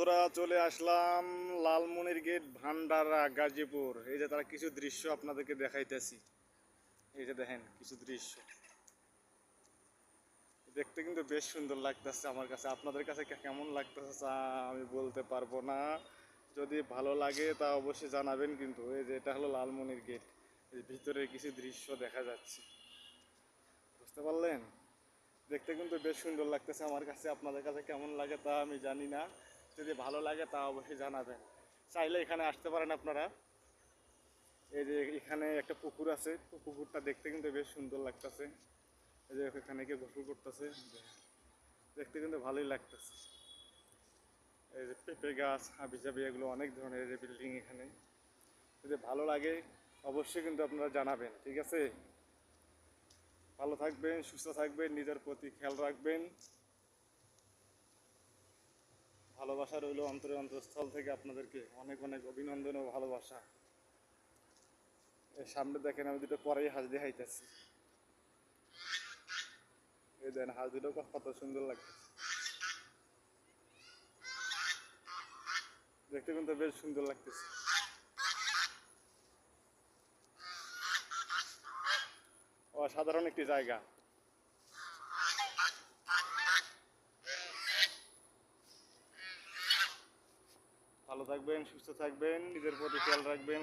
বন্ধুরা চলে আসলাম লালমনির গেট, ভান্ডারা, গাজীপুর। এই যে তারা কিছু দৃশ্য আপনাদেরকে দেখাইতেছি। এই যে দেখেন, কিছু দৃশ্য। দেখতে কিন্তু বেশ সুন্দর লাগতেছে আমার কাছে। আপনাদের কাছে কেমন লাগতেছে আমি বলতে পারব না। যদি ভালো লাগে তা অবশ্যই জানাবেন কিন্তু। এই যে এটা হলো লালমনির গেট। এই ভিতরে কিছু দৃশ্য দেখা যাচ্ছে। বুঝতে পারলেন? দেখতে কিন্তু বেশ সুন্দর লাগতেছে আমার কাছে। আপনাদের কাছে কেমন লাগে তা আমি জানি না। যদি ভালো লাগে তা অবশ্যই জানাবেন। চাইলে এখানে আসতে পারেন আপনারা। এই যে এখানে একটা পুকুর আছে পুকুরটা দেখতে কিন্তু বেশ সুন্দর লাগতেছে। এই যে এখানে কেউ গোসল করতেছে। দেখতে কিন্তু ভালোই লাগতেছে। এই যে পেঁপে গাছ হাবি জাবি এগুলো অনেক ধরনের যে বিল্ডিং এখানে। যদি ভালো লাগে, অবশ্যই কিন্তু আপনারা জানাবেন, ঠিক আছে? ভালো থাকবেন, সুস্থ থাকবেন, নিজের প্রতি খেয়াল রাখবেন। ভালোবাসা রইল অন্তরে অন্তঃস্থল থেকে আপনাদেরকে। অনেক অনেক অভিনন্দন ও ভালোবাসা। এর সামনে দেখেন আমি দুটো পরেই হাঁস দেখাইতেছি এই দেন হাঁস দুটো কত সুন্দর লাগতেছে দেখতে কিন্তু বেশ সুন্দর লাগতেছে। অসাধারণ একটি জায়গা। ভালো থাকবেন সুস্থ থাকবেন নিজের প্রতি খেয়াল রাখবেন।